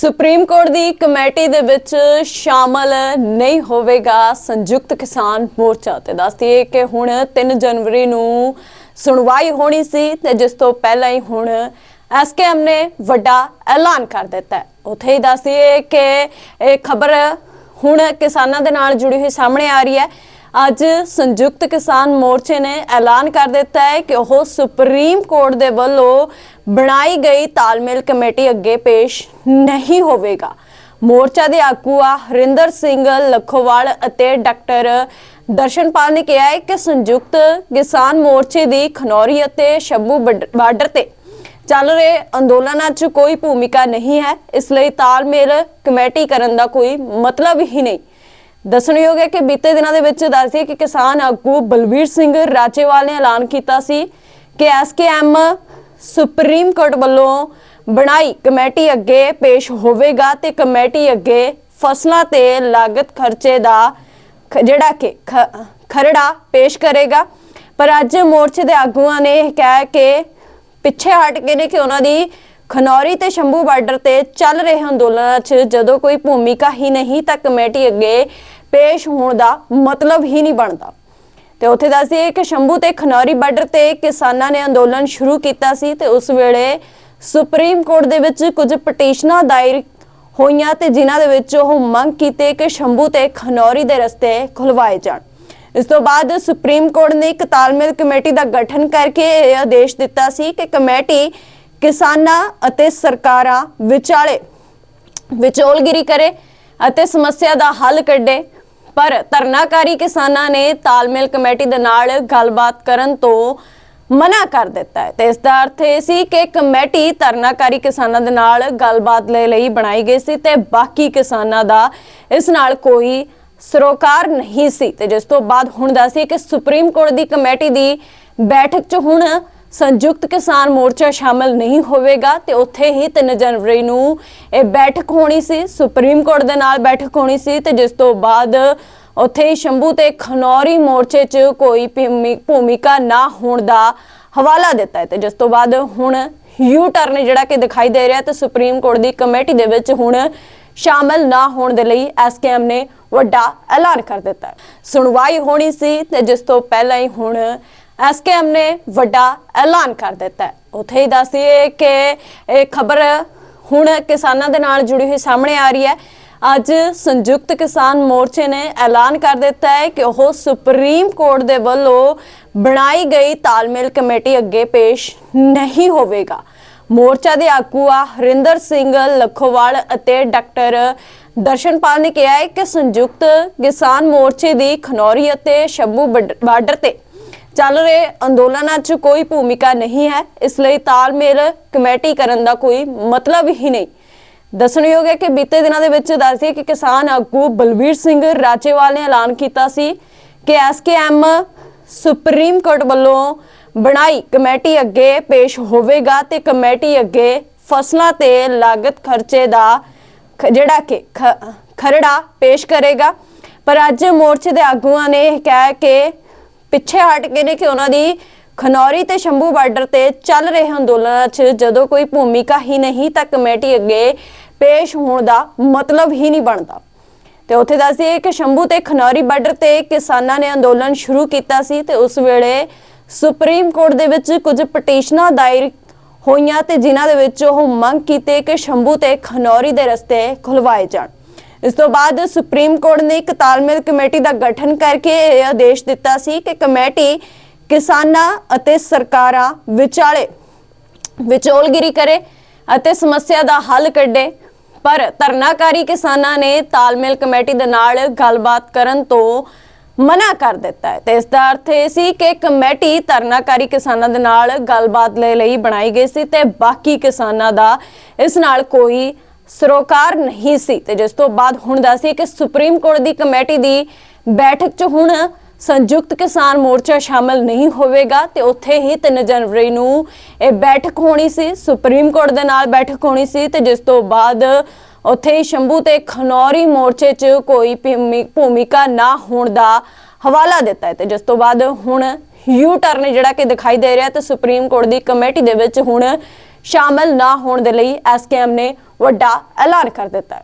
Supreme court ਦੀ committee ਦੇ ਵਿੱਚ ਸ਼ਾਮਲ ਨਹੀਂ ਹੋਵੇਗਾ ਸੰਯੁਕਤ ਕਿਸਾਨ ਮੋਰਚਾ। ਤੇ ਦੱਸਦੀਏ ਕਿ ਹੁਣ 3 ਜਨਵਰੀ ਨੂੰ ਸੁਣਵਾਈ ਹੋਣੀ ਸੀ ਤੇ ਜਿਸ ਤੋਂ ਪਹਿਲਾਂ ਹੀ ਹੁਣ ਐਸਕੇਐਮ ਨੇ ਵੱਡਾ ਐਲਾਨ ਕਰ ਦਿੱਤਾ ਹੈ। ਉਥੇ ਹੀ ਦੱਸਦੀਏ ਕਿ ਇਹ ਖਬਰ ਹੁਣ ਕਿਸਾਨਾਂ ਦੇ ਨਾਲ ਜੁੜੀ ਹੋਈ ਸਾਹਮਣੇ ਆ ਰਹੀ ਹੈ। ਅੱਜ ਸੰਯੁਕਤ ਕਿਸਾਨ ਮੋਰਚੇ ਨੇ ਐਲਾਨ ਕਰ ਦਿੱਤਾ ਹੈ ਕਿ ਉਹ ਸੁਪਰੀਮ ਕੋਰਟ ਦੇ ਵੱਲੋਂ ਬਣਾਈ ਗਈ ਤਾਲਮੇਲ ਕਮੇਟੀ ਅੱਗੇ ਪੇਸ਼ ਨਹੀਂ ਹੋਵੇਗਾ। ਮੋਰਚਾ ਦੇ ਆਗੂ ਆ ਹਰਿੰਦਰ ਸਿੰਘ ਲਖੋਵਾਲ ਅਤੇ ਡਾਕਟਰ ਦਰਸ਼ਨਪਾਲ ਨੇ ਕਿਹਾ ਹੈ ਕਿ ਸੰਯੁਕਤ ਕਿਸਾਨ ਮੋਰਚੇ ਦੀ ਖਨੌਰੀ ਅਤੇ ਸ਼ੰਭੂ ਬੱਡ- ਬਾਰਡਰ ਤੇ ਚੱਲ ਰਹੇ ਅੰਦੋਲਨਾਂ 'ਚ ਕੋਈ ਭੂਮਿਕਾ ਨਹੀਂ ਹੈ। ਇਸ ਲਈ ਤਾਲਮੇਲ ਕਮੇਟੀ ਕਰਨ ਦਾ ਕੋਈ ਮਤਲਬ ਹੀ ਨਹੀਂ। ਦੱਸਣਯੋਗ ਹੈ ਕਿ ਬੀਤੇ ਦਿਨਾਂ ਦੇ ਵਿੱਚ ਦੱਸਦੀ ਕਿ ਕਿਸਾਨ ਆਗੂ ਬਲਵੀਰ ਸਿੰਘ ਰਾਜੇਵਾਲ ਨੇ ਐਲਾਨ ਕੀਤਾ ਸੀ ਕਿ ਐਸਕੇਐਮ ਸੁਪਰੀਮ ਕੋਰਟ ਵੱਲੋਂ ਬਣਾਈ ਕਮੇਟੀ ਅੱਗੇ ਪੇਸ਼ ਹੋਵੇਗਾ ਤੇ ਕਮੇਟੀ ਅੱਗੇ ਫਸਲਾਂ ਤੇ ਲਾਗਤ ਖਰਚੇ ਦਾ ਖ- ਜਿਹੜਾ ਕਿ ਖਰੜਾ ਪੇਸ਼ ਕਰੇਗਾ। ਪਰ ਅੱਜ ਮੋਰਚੇ ਦੇ ਆਗੂਆਂ ਨੇ ਇਹ ਕਿਹਾ ਕਿ ਪਿੱਛੇ ਹਟ ਗਏ ਨੇ ਕਿ ਉਹਨਾਂ ਦੀ ਖਨੌਰੀ ਤੇ ਸ਼ੰਭੂ ਬਾਰਡਰ ਤੇ ਚੱਲ ਰਹੇ ਅੰਦੋਲਨਾਂ 'ਚ ਜਦੋਂ ਕੋਈ ਭੂਮਿਕਾ ਹੀ ਨਹੀਂ ਤਾਂ ਕਮੇਟੀ ਅੱਗੇ ਪੇਸ਼ ਹੋਣ ਦਾ ਮਤਲਬ ਹੀ ਨਹੀਂ ਬਣਦਾ। ਤੇ ਉੱਥੇ ਦੱਸਦੀਏ ਕਿ ਸ਼ੰਭੂ ਤੇ ਖਨੌਰੀ ਬਾਰਡਰ ਤੇ ਕਿਸਾਨਾਂ ਨੇ ਅੰਦੋਲਨ ਸ਼ੁਰੂ ਕੀਤਾ ਸੀ ਤੇ ਉਸ ਵੇਲੇ ਸੁਪਰੀਮ ਕੋਰਟ ਦੇ ਵਿੱਚ ਕੁਝ ਪਟੀਸ਼ਨਾਂ ਦਾਇਰ ਹੋਈਆਂ ਤੇ ਜਿਨ੍ਹਾਂ ਦੇ ਵਿੱਚ ਉਹ ਮੰਗ ਕੀਤੇ ਕਿ ਸ਼ੰਭੂ ਤੇ ਖਨੌਰੀ ਦੇ ਰਸਤੇ ਖੁਲਵਾਏ ਜਾਣ। ਇਸ ਤੋਂ ਬਾਅਦ ਸੁਪਰੀਮ ਕੋਰਟ ਨੇ ਇੱਕ ਤਾਲਮੇਲ ਕਮੇਟੀ ਦਾ ਗਠਨ ਕਰਕੇ ਇਹ ਆਦੇਸ਼ ਦਿੱਤਾ ਸੀ ਕਿ ਕਮੇਟੀ ਕਿਸਾਨਾਂ ਅਤੇ ਸਰਕਾਰਾਂ ਵਿਚਾਲੇ ਵਿਚੋਲਗਿਰੀ ਕਰੇ ਅਤੇ ਸਮੱਸਿਆ ਦਾ ਹੱਲ ਕੱਢੇ। ਪਰ ਧਰਨਾਕਾਰੀ ਕਿਸਾਨਾਂ ਨੇ ਤਾਲਮੇਲ ਕਮੇਟੀ ਦੇ ਨਾਲ ਗੱਲਬਾਤ ਕਰਨ ਤੋਂ ਮਨਾ ਕਰ ਦਿੱਤਾ ਹੈ। ਤੇ ਇਸ ਦਾ ਅਰਥ ਇਹ ਸੀ ਕਿ ਕਮੇਟੀ ਧਰਨਾਕਾਰੀ ਕਿਸਾਨਾਂ ਦੇ ਨਾਲ ਗੱਲਬਾਤ ਲਈ ਬਣਾਈ ਗਈ ਸੀ ਤੇ ਬਾਕੀ ਕਿਸਾਨਾਂ ਦਾ ਇਸ ਨਾਲ ਕੋਈ ਸਰੋਕਾਰ ਨਹੀਂ ਸੀ। ਤੇ ਜਿਸ ਤੋਂ ਬਾਅਦ ਹੁਣ ਦੱਸੀ ਕਿ ਸੁਪਰੀਮ ਕੋਰਟ ਦੀ ਕਮੇਟੀ ਦੀ ਬੈਠਕ 'ਚ ਹੁਣ ਸੰਯੁਕਤ ਕਿਸਾਨ ਮੋਰਚਾ ਸ਼ਾਮਲ ਨਹੀਂ ਹੋਵੇਗਾ ਤੇ ਉੱਥੇ ਹੀ 3 ਜਨਵਰੀ ਨੂੰ ਇਹ ਬੈਠਕ ਹੋਣੀ ਸੀ। ਸੁਪਰੀਮ ਕੋਰਟ ਦੇ ਨਾਲ ਬੈਠਕ ਹੋਣੀ ਸੀ ਤੇ ਜਿਸ ਤੋਂ ਬਾਅਦ ਉੱਥੇ ਸ਼ੰਭੂ ਤੇ ਖਨੌਰੀ ਮੋਰਚੇ 'ਚ ਕੋਈ ਭੂਮਿਕਾ ਨਾ ਹੋਣ ਦਾ ਹਵਾਲਾ ਦਿੱਤਾ ਹੈ ਤੇ ਜਿਸ ਤੋਂ ਬਾਅਦ ਹੁਣ ਯੂ ਟਰਨ ਜਿਹੜਾ ਕਿ ਦਿਖਾਈ ਦੇ ਰਿਹਾ ਤੇ ਸੁਪਰੀਮ ਕੋਰਟ ਦੀ ਕਮੇਟੀ ਦੇ ਵਿੱਚ ਹੁਣ ਸ਼ਾਮਲ ਨਾ ਹੋਣ ਦੇ ਲਈ ਐਸਕੇਐਮ ਨੇ ਵੱਡਾ ਐਲਾਨ ਕਰ ਦਿੱਤਾ। ਸੁਣਵਾਈ ਹੋਣੀ ਸੀ ਤੇ ਜਿਸ ਤੋਂ ਪਹਿਲਾਂ ਹੀ ਹੁਣ ਐਸਕੇਐਮ ਨੇ ਵੱਡਾ ਐਲਾਨ ਕਰ ਦਿੱਤਾ ਹੈ। ਉੱਥੇ ਹੀ ਦੱਸਦੀਏ ਕਿ ਇਹ ਖਬਰ ਹੁਣ ਕਿਸਾਨਾਂ ਦੇ ਨਾਲ ਜੁੜੀ ਹੋਈ ਸਾਹਮਣੇ ਆ ਰਹੀ ਹੈ ਅੱਜ ਸੰਯੁਕਤ ਕਿਸਾਨ ਮੋਰਚੇ ਨੇ ਐਲਾਨ ਕਰ ਦਿੱਤਾ ਹੈ ਕਿ ਉਹ ਸੁਪਰੀਮ ਕੋਰਟ ਦੇ ਵੱਲੋਂ ਬਣਾਈ ਗਈ ਤਾਲਮੇਲ ਕਮੇਟੀ ਅੱਗੇ ਪੇਸ਼ ਨਹੀਂ ਹੋਵੇਗਾ ਮੋਰਚਾ ਦੇ ਆਗੂ ਆ ਹਰਿੰਦਰ ਸਿੰਘ ਲਖੋਵਾਲ ਅਤੇ ਡਾਕਟਰ ਦਰਸ਼ਨਪਾਲ ਨੇ ਕਿਹਾ ਹੈ ਕਿ ਸੰਯੁਕਤ ਕਿਸਾਨ ਮੋਰਚੇ ਦੀ ਖਨੌਰੀ ਅਤੇ ਸ਼ੰਭੂ ਬੱਡ- ਬਾਰਡਰ ਤੇ ਚੱਲ ਰਹੇ ਅੰਦੋਲਨਾਂ 'ਚ ਕੋਈ ਭੂਮਿਕਾ ਨਹੀਂ ਹੈ। ਇਸ ਲਈ ਤਾਲਮੇਲ ਕਮੇਟੀ ਕਰਨ ਦਾ ਕੋਈ ਮਤਲਬ ਹੀ ਨਹੀਂ। ਦੱਸਣਯੋਗ ਹੈ ਕਿ ਬੀਤੇ ਦਿਨਾਂ ਦੇ ਵਿੱਚ ਦੱਸਦੀ ਕਿ ਕਿਸਾਨ ਆਗੂ ਬਲਵੀਰ ਸਿੰਘ ਰਾਜੇਵਾਲ ਨੇ ਐਲਾਨ ਕੀਤਾ ਸੀ ਕਿ ਐਸਕੇਐਮ ਸੁਪਰੀਮ ਕੋਰਟ ਵੱਲੋਂ ਬਣਾਈ ਕਮੇਟੀ ਅੱਗੇ ਪੇਸ਼ ਹੋਵੇਗਾ ਤੇ ਕਮੇਟੀ ਅੱਗੇ ਫਸਲਾਂ ਤੇ ਲਾਗਤ ਖਰਚੇ ਦਾ ਖ- ਜਿਹੜਾ ਕਿ ਖਰੜਾ ਪੇਸ਼ ਕਰੇਗਾ। ਪਰ ਅੱਜ ਮੋਰਚੇ ਦੇ ਆਗੂਆਂ ਨੇ ਇਹ ਕਿਹਾ ਕਿ ਪਿੱਛੇ ਹਟ ਗਏ ਨੇ ਕਿ ਉਹਨਾਂ ਦੀ ਖਨੌਰੀ ਤੇ ਸ਼ੰਭੂ ਬਾਰਡਰ ਤੇ ਚੱਲ ਰਹੇ ਅੰਦੋਲਨਾਂ 'ਚ ਜਦੋਂ ਕੋਈ ਭੂਮਿਕਾ ਹੀ ਨਹੀਂ ਤਾਂ ਕਮੇਟੀ ਅੱਗੇ ਪੇਸ਼ ਹੋਣ ਦਾ ਮਤਲਬ ਹੀ ਨਹੀਂ ਬਣਦਾ। ਤੇ ਉੱਥੇ ਦੱਸਦੀਏ ਕਿ ਸ਼ੰਭੂ ਤੇ ਖਨੌਰੀ ਬਾਰਡਰ ਤੇ ਕਿਸਾਨਾਂ ਨੇ ਅੰਦੋਲਨ ਸ਼ੁਰੂ ਕੀਤਾ ਸੀ ਤੇ ਉਸ ਵੇਲੇ ਸੁਪਰੀਮ ਕੋਰਟ ਦੇ ਵਿੱਚ ਕੁਝ ਪਟੀਸ਼ਨਾਂ ਦਾਇਰ ਹੋਈਆਂ ਤੇ ਜਿਨ੍ਹਾਂ ਦੇ ਵਿੱਚ ਉਹ ਮੰਗ ਕੀਤੇ ਕਿ ਸ਼ੰਭੂ ਤੇ ਖਨੌਰੀ ਦੇ ਰਸਤੇ ਖੁਲਵਾਏ ਜਾਣ। ਇਸ ਤੋਂ ਬਾਅਦ ਸੁਪਰੀਮ ਕੋਰਟ ਨੇ ਇੱਕ ਤਾਲਮੇਲ ਕਮੇਟੀ ਦਾ ਗਠਨ ਕਰਕੇ ਇਹ ਆਦੇਸ਼ ਦਿੱਤਾ ਸੀ ਕਿ ਕਮੇਟੀ ਕਿਸਾਨਾਂ ਅਤੇ ਸਰਕਾਰਾਂ ਵਿਚਾਲੇ ਵਿਚੋਲਗਿਰੀ ਕਰੇ ਅਤੇ ਸਮੱਸਿਆ ਦਾ ਹੱਲ ਕੱਢੇ। ਪਰ ਧਰਨਾਕਾਰੀ ਕਿਸਾਨਾਂ ਨੇ ਤਾਲਮੇਲ ਕਮੇਟੀ ਦੇ ਨਾਲ ਗੱਲਬਾਤ ਕਰਨ ਤੋਂ ਮਨਾ ਕਰ ਦਿੱਤਾ ਹੈ। ਤੇ ਇਸ ਦਾ ਅਰਥ ਇਹ ਸੀ ਕਿ ਕਮੇਟੀ ਧਰਨਾਕਾਰੀ ਕਿਸਾਨਾਂ ਦੇ ਨਾਲ ਗੱਲਬਾਤ ਲਈ ਲਈ ਬਣਾਈ ਗਈ ਸੀ ਤੇ ਬਾਕੀ ਕਿਸਾਨਾਂ ਦਾ ਇਸ ਨਾਲ ਕੋਈ ਸਰੋਕਾਰ ਨਹੀਂ ਸੀ ਤੇ ਜਿਸ ਤੋਂ ਬਾਅਦ ਹੁਣ ਦੱਸੀ ਕਿ ਸੁਪਰੀਮ ਕੋਰਟ ਦੀ ਕਮੇਟੀ ਦੀ ਬੈਠਕ 'ਚ ਹੁਣ ਸੰਯੁਕਤ ਕਿਸਾਨ ਮੋਰਚਾ ਸ਼ਾਮਲ ਨਹੀਂ ਹੋਵੇਗਾ ਤੇ ਉੱਥੇ ਹੀ 3 ਜਨਵਰੀ ਨੂੰ ਇਹ ਬੈਠਕ ਹੋਣੀ ਸੀ, ਸੁਪਰੀਮ ਕੋਰਟ ਦੇ ਨਾਲ ਬੈਠਕ ਹੋਣੀ ਸੀ ਤੇ ਜਿਸ ਤੋਂ ਬਾਅਦ ਉੱਥੇ ਹੀ ਸ਼ੰਭੂ ਤੇ ਖਨੌਰੀ ਮੋਰਚੇ 'ਚ ਕੋਈ ਭੂਮੀ- ਭੂਮਿਕਾ ਨਾ ਹੋਣ ਦਾ ਹਵਾਲਾ ਦਿੱਤਾ ਹੈ ਤੇ ਜਿਸ ਤੋਂ ਬਾਅਦ ਹੁਣ ਯੂ ਟਰਨ ਜਿਹੜਾ ਕਿ ਦਿਖਾਈ ਦੇ ਰਿਹਾ ਤੇ ਸੁਪਰੀਮ ਕੋਰਟ ਦੀ ਕਮੇਟੀ ਦੇ ਵਿੱਚ ਹੁਣ ਸ਼ਾਮਲ ਨਾ ਹੋਣ ਦੇ ਲਈ ਐਸਕੇਐਮ ਨੇ ਵੱਡਾ ਐਲਾਨ ਕਰ ਦਿੱਤਾ